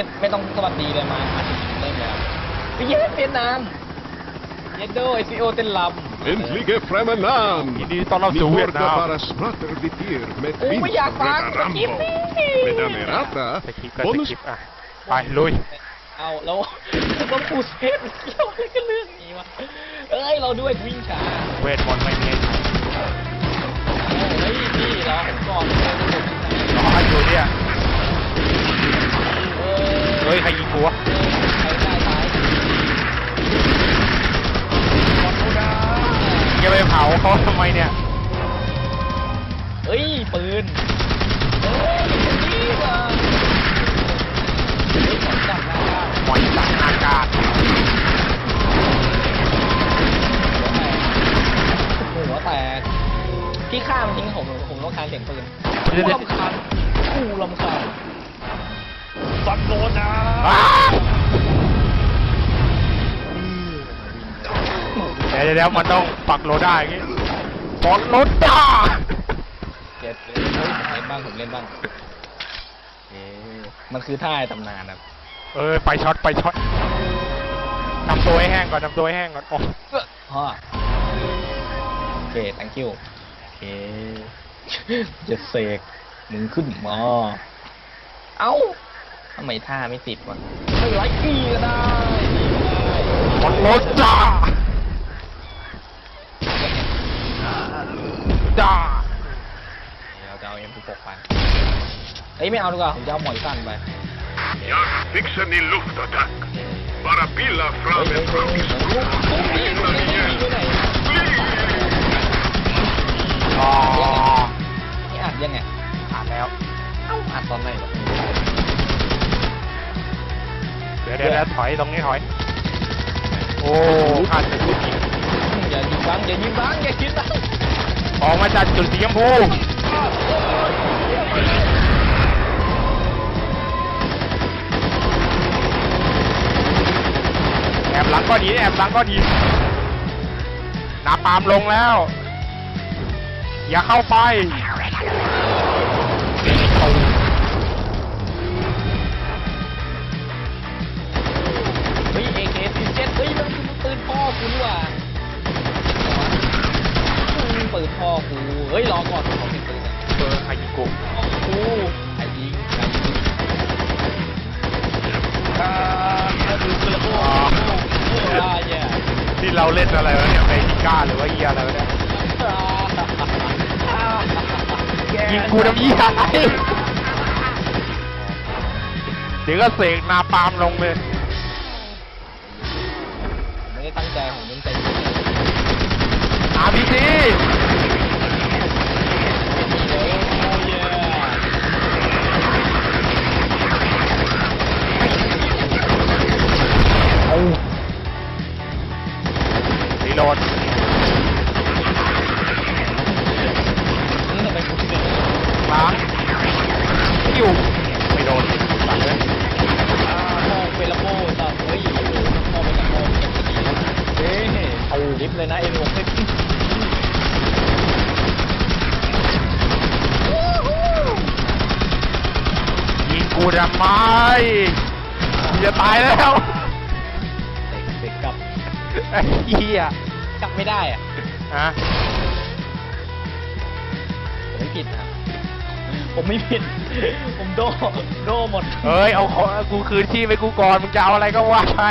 ไม่ไม่ต้องสวัสดีเลยมามาถึงเริ่มแล้วไปเย็นเวียดนามเยนโดไอซีโอเต้นลำ Äntligen framme namn! ยินดีต้อนรับ Ni สู่เวียด borde นาม bara smarter beter med Oh, men jag vinst fan, röda vad Rambo. giffigt! Med Amerata, สคริปต์ก็ส bonus คริปต์อะไปลุย เอาแล้วต้องปูเซฟเกี่ยวอะไรกับเรื่องนี้วะเอ้ยเราด้วยวิ่งช้าเวทมนต์ไม่มีให้ใช้เฮ้ยนี่รอผมก่อนรอให้อยู่เนี่ย เออเฮ้ย ใครยิงกูวะใครได้ตายจะไปเผาเขาทำไมเนี่ย เฮ้ย ปืนเฮ้ยนี่ว่ะเฮ้ยผมจับหน้าบ้านหมอยจากอากาศหัวแตกพี่ข้ามทิ้งผมผมต้องการเสียงปืนกูลำคาญกูลำคาญ ฟันโดนนะอ้าเดี๋ยวเดี๋ยวเดี๋ยวมันต้องปักโลได้อย่างงี้บอลรถจ้าเจ็ดเลยเฮ้ยผมเล่นบ้างผมเล่นบ้างเอ๊ะมันคือท่าในตำนานครับเออไปช็อตไปช็อตทำตัวให้แห้งก่อนทำตัวให้แห้งก่อนโอ้พ่อโอเค thank you โอเคจะเสกมึงขึ้นมาเอ้า ทำไมท่าไม่ติดวะไม่ไรกีก็ได้ดีก็ได้บอลรถจ้าจ้าเราจะเอาเอ็มสิบหกไปเอ้ยไม่เอาดีกว่าผมจะเอาหมอยสั้นไป Jag fixar ni luftattack. Bara pilla เฮ้ย fram เฮ้ย en เฮ้ย truck. เฮ้ยลูกนี่ลูกนี่ลูกนี่อ๋อ นี่อัดยังไงผ่านแล้ว เอ้าอัดตอนไหนวะเดี๋ยวเดี๋ยวเดี๋ยวถอยตรงนี้ถอย โอ้ขาดจะพูดอีกอย่ายิงบังอย่ายิงบังอย่าคิดบังออกมาจากจุดสีชมพูแอบหลังก็ดีแอบหลังก็ดีหนาปาล์มลงแล้ว อย่าเข้าไป น้ำยี่ห้อเดี๋ยวก็เสกนาปามลงเลย หี้ยกลับไม่ได้อะฮะผมไม่ผิดนะผมไม่ผิด ผมโดโดหมดเอ้ยเอาของกูคืนที่ไปกูก่อนมึงจะเอาอะไรก็ว่าไป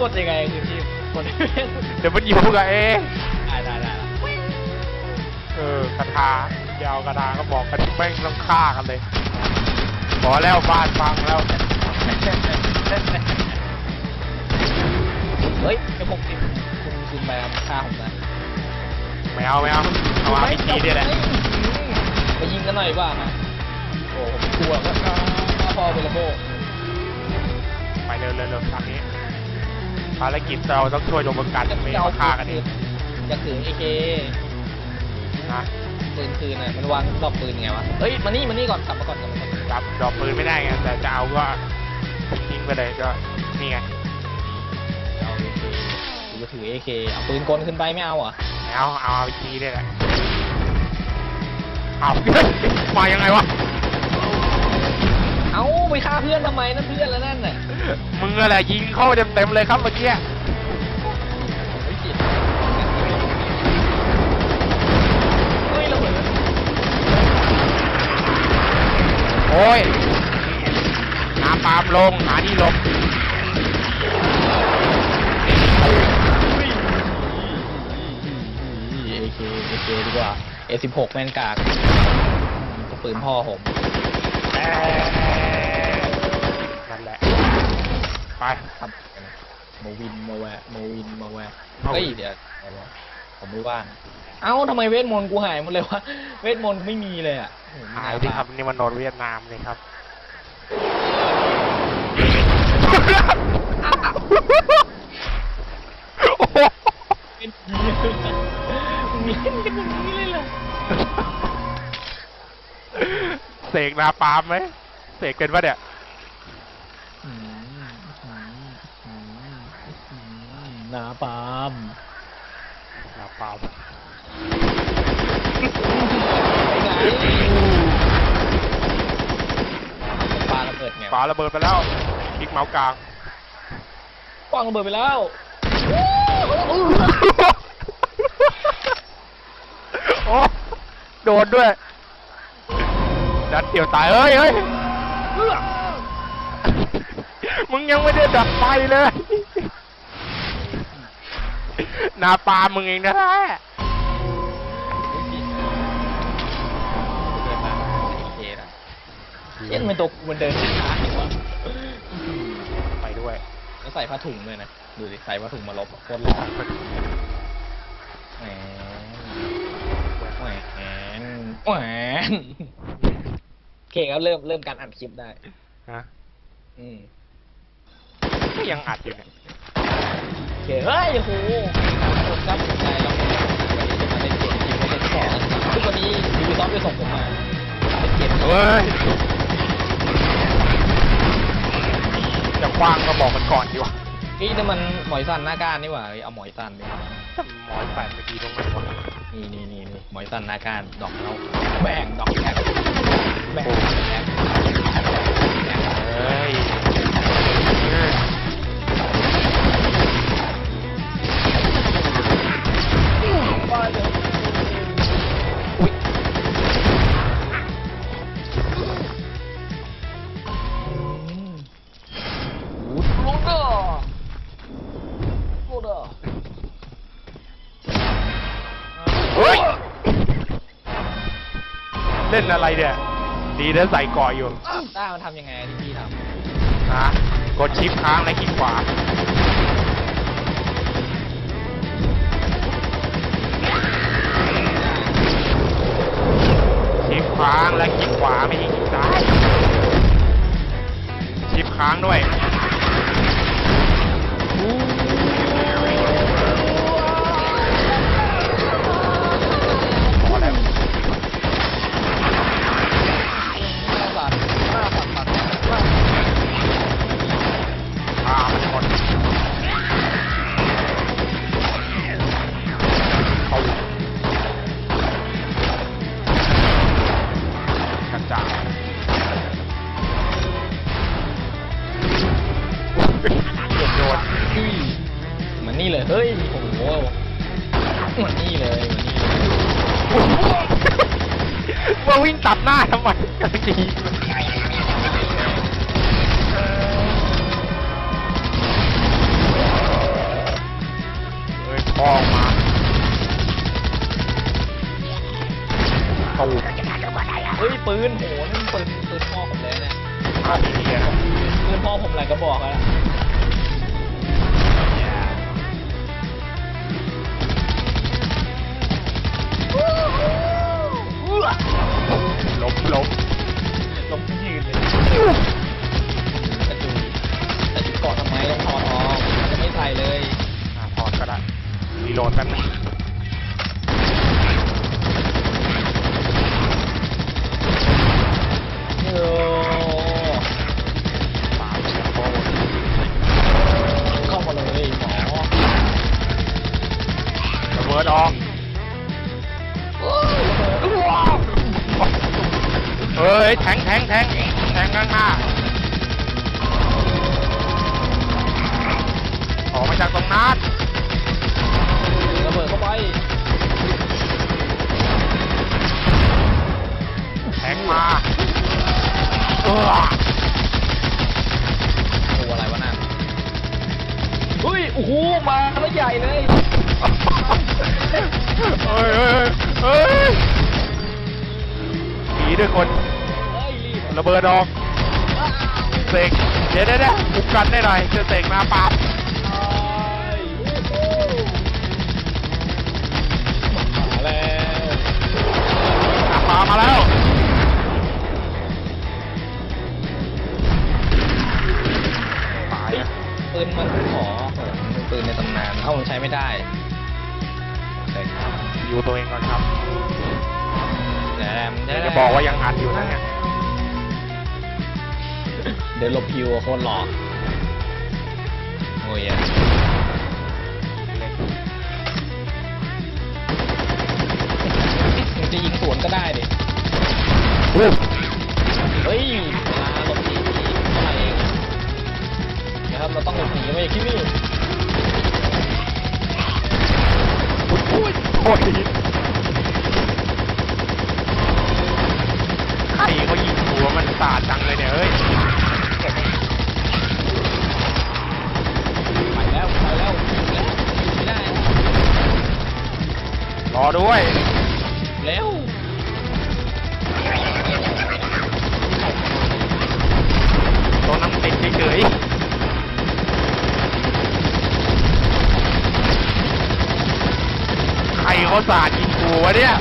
กดยังไงคือที่กดเดี๋ยวมันอยู่กับเองได้ได้ได้เออกระทายาวกระทาก็บอกกันแม่งต้องฆ่ากันเลยพอแล้วบ้านฟังแล้วเฮ้ยไอ้หกสิบ คุณคุณแมวฆ่าผมนะไม่เอาไม่เอาเอาอาพีจีเนี่ยแหละไปยิงกันหน่อยดีกว่านะโอ้ผมกลัวว่าถ้าพอเป็นระโบไปเร็วเร็วเร็วทางนี้ภารกิจเราต้องช่วยโดนประกันไม่เอาฆ่ากันเองอยากถือเอเคนะปืนคืนน่ะมันวางดอกปืนไงวะเฮ้ยมานี่มานี่ก่อนกลับมาก่อนกลับมาก่อนรับดอกปืนไม่ได้ไงแต่จะเอาก็ทิ้งไปเลยก็นี่ไงเอาเอเค กูจะถือเอเคเอาปืนกลขึ้นไปไม่เอาเหรอะไม่เอาเอาอาพีจีเนี่ยแหละเอา มายังไงวะ เอ้าไปฆ่าเพื่อนทำไมนั่นเพื่อนแล้วนั่นน่ะมึงอะไรยิงเข้าเต็มๆเลยครับเมื่อกี้เฮ้ยจิตเฮ้ยระเบิดโอ้ยน้ำปาล์มลงหาที่หลบ เ A16 แมนกากปืนพ่อผมนั่นแหละ ไปครับมาวินมาแวะมาวินมาแวะเฮ้ยเดี๋ยวผมไม่ว่าง เอ้าทำไมเวทมนต์กูหายหมดเลยวะ เวทมนต์ไม่มีเลยอะ หายดิครับ นี่มันโนนเวียดนามเลยครับ สกนาปาล์มไหมเสกเป็นปะเนี่ยนาปาล์มนาปาล์มปไหนปาระเบิดไงปาระเบิดไปแล้วคลิกเมาส์กลางปองระเบิดไปแล้วโอ้โดนด้วย ดัดเดี่ยวตายเอ้ยเฮ้ยมึงยังไม่ได้ดับไฟเลยนาปามึงเองนะแท้เดินมาโอเคนะเย็นเป็นตัวกูมันเดินช้าไปด้วย แล้วใส่ผ้าถุงด้วยนะ ดูดิ ใส่ผ้าถุงมาลบโคตรหล่อแหมแหมแหมแหม เคครับเริ่มเริ่มการอัดคลิปได้ ฮะอืมก็ยังอัดอยู่เนี่ยโอเคเฮ้ยโอ้โหผมครับสนใจเราวันนี้จะมาเล่นเกมจริงไม่เล่นแค่ซึ่งวันนี้ยูซอฟไปส่งผมมาเล่นเกมเฮ้ยจะคว้างก็บอกมันก่อนดีกว่านี่นี่มันหมอยสันหน้าก้านนี่หว่าเอ้ยเอาหมอยสันดีกว่า หมอยแปดเมื่อกี้ตรงไห นี่นี่นี่นี่หมอยสันนาการดอกเราแบ่งดอกแท็กแบ่งแท็กแบ่งเฮ้ย ล่นอะไรเนี่ย ดีนะใส่เกาะอยู่ต้ามันทำยังไงที่พี่ทนะกดชิปค้างและคลิกขวา ชิปค้างและคลิกขวาไม่ใช่คลิกซ้าย ชิปค้างด้วย เฮ้ยพ่อมาตูเฮ้ยปืนโหนี่มันปืนปืนพ่อผมเลยเนี่ยเอาไปเรียนปืนพ่อผมหลายกระบอกแล้วล้มล้ม ลงยืนเลยกระจุยแต่เกาะทำไมต้องถอดออกจะไม่ใส่เลยอ่าถอดก็ได้รีโหลดแป๊บนึง แทงแทงแทงแทงข้างหน้าออกมาจากตรงนั้นระเบิดเข้าไปแทงมาเออตัวอะไรวะนั่นเฮ้ยโอ้โหมาแล้วใหญ่เลยเฮ้ยเฮ้ยเฮ้ยหนีด้วยคนเฮ้ย รีบระเบิดออกเสกเดี๋ยวเดี๋ยวเดี๋ยวคุมกันได้หน่อยจะเสกมาปราบมาแล้วปราบมาแล้วตายนะปืนมันขอโอ้โหมันปืนในตำนานเอ้ามันใช้ไม่ได้เซ็งอยู่ตัวเองก่อนครับแดมแดมจะบอกว่ายังอัดอยู่นะเนี่ย เดินหลบพิวอะโคตรหลอกโอ้ยอะมันจะยิงสวนก็ได้ดิ เฮ้ยเวลาหลบหนีเท่าไหร่เองนะครับ เราต้องหลบหนีไม่อย่างที่นี่โอ้ยโอ้ยใครเขายิงหัวมันสาดจังเลยเนี่ยเฮ้ย ไปแล้วไปแล้วแล้วไม่ได้ รอ ด้วย เร็วตรงนั้นติดเฉยๆใครเขาสาดยิงกูวะเนี่ย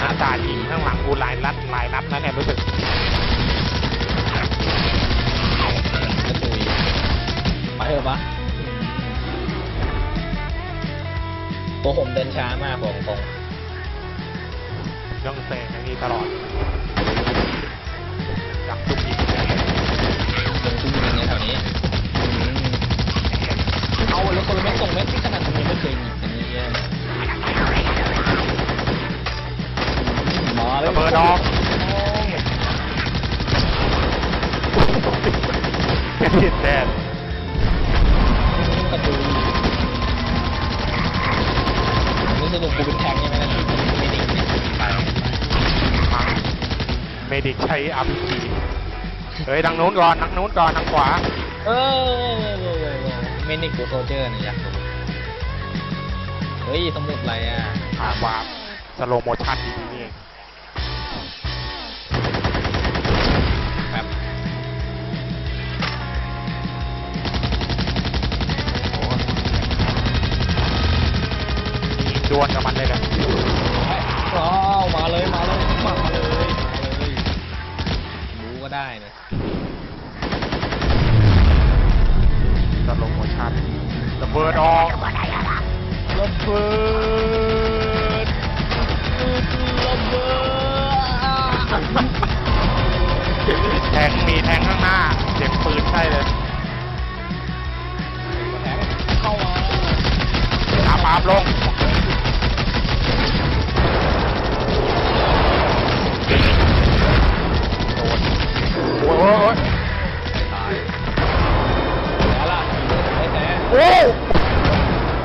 อะมาสาดยิงข้างหลังกูหลายนัดหลายนัดนะเนี่ยรู้สึกกระตุยไปเถอะปะตัวผมเดินช้ามากบอกตรงต้องเซงอย่างนี้ตลอดจับทุกยิงเนี่ยลงทุ่งยิงในแถวนี้อืมเอาแล้วคนละเม็ดส่งเม็ดที่ขนาดผมยังไม่เคยยิงอันนี้ มาแล้วระเบิดออกติดแดดกระตุยนี่สรุปกูเป็นแทงใช่ไหมนะไม่ดิ่งเนี่ยไปมาเมดิกใช้อาร์พีจีเฮ้ยทางนู้นก่อนทางนู้นก่อนทางขวา เออเมนิกหรือโซเจอร์เนี่ยอยากรู้เฮ้ยสมุดอะไรอะหาวาร์ปสโลโมชั่นดี ดวลกับมันเลยนะอ้าวมาเลยมาเลย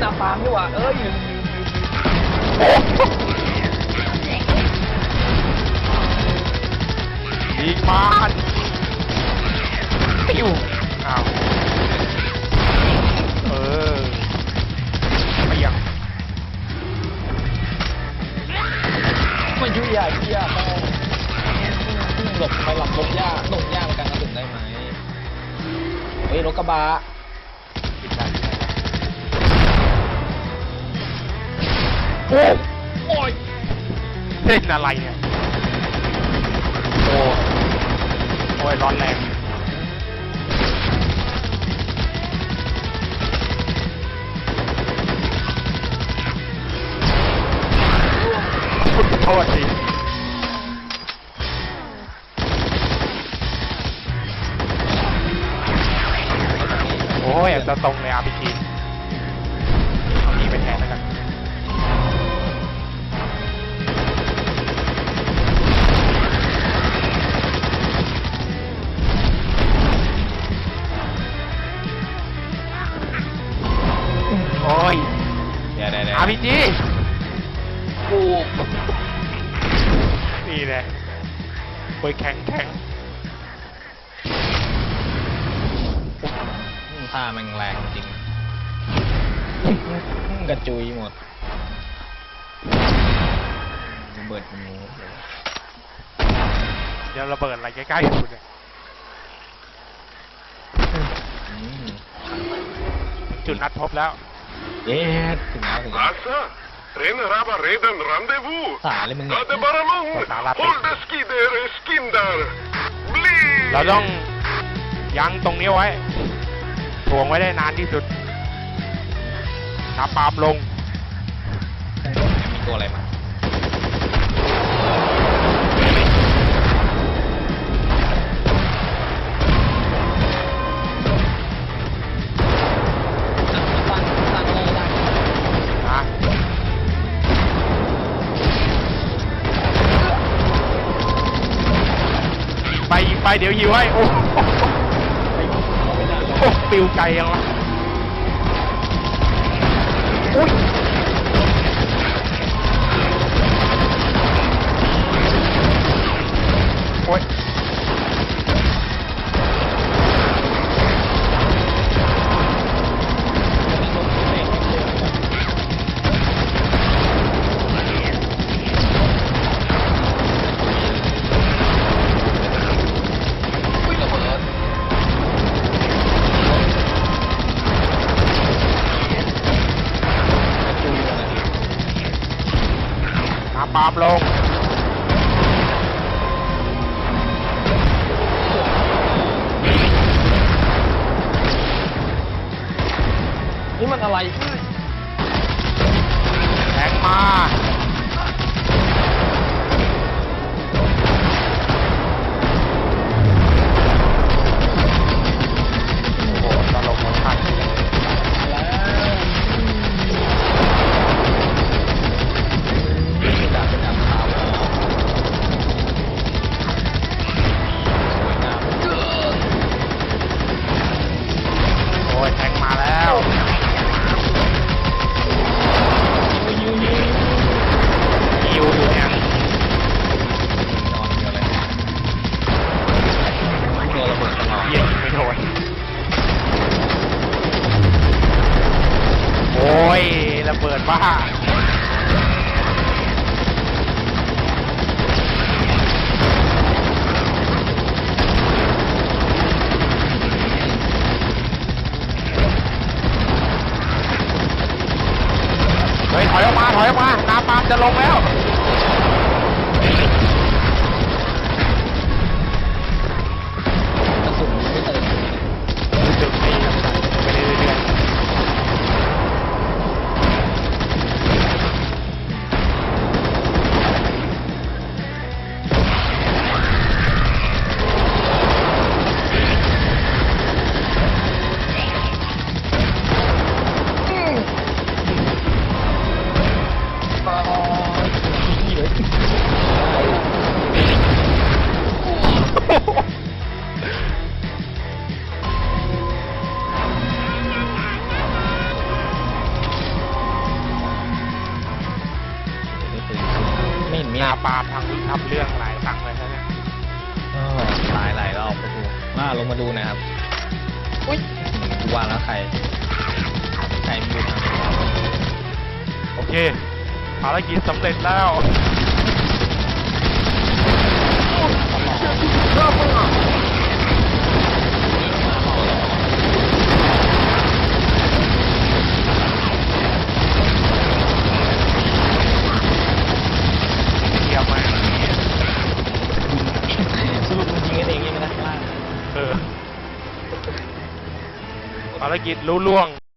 หน้าฟาร์มดีกว่าเอ้ยยิงมันปิ้วอ้าวเออไม่ยังมันยุ่ยยากเที่ยมากหลบไปหลับลบยากหลบยากในกันกระสุนได้ไหมเฮ้ยรถกระบะ โอ้โอ้ยเล่นอะไรเนี่ย โอ้โอ้ยร้อนแรงโทษทีโอ้ยจะตรงใน ดี๋ยวเดี๋ยวเดี๋ยว RPG กูนี่แหละโอ้ยแข็งแข็งท่าแม่งแรงจริง กระจุยหมดระเบิดมันงูเดี๋ยวระเบิดอะไรใกล้ๆคุณเนี่ยอืมจุดนัดพบแล้ว เย้ถึงแล้วถึงแล้ว Asa, Ren Raba Reden Rendezvous. สาเลยมึง Da de Baramon, Salah. hold the skider, skindar. Bleed. เราต้องยั้งตรงนี้ไว้ถ่วงไว้ได้นานที่สุดน้ำปาล์มลง มีตัวอะไรมา ไปเดี๋ยวหิวให้ โอ้โหโอ้ปิวไกลยังวะอุ้ย อะไรแทงมา จะลงไหม เรื่องหลายครั้งเลยใช่ไหมาวตายหลายรอบไปดูมาลงมาดูนะครับอุ้ยกูวางแล้วใครใครมีทางโอเคภารกิจสำเร็จแล้ว ภารกิจลุล่วง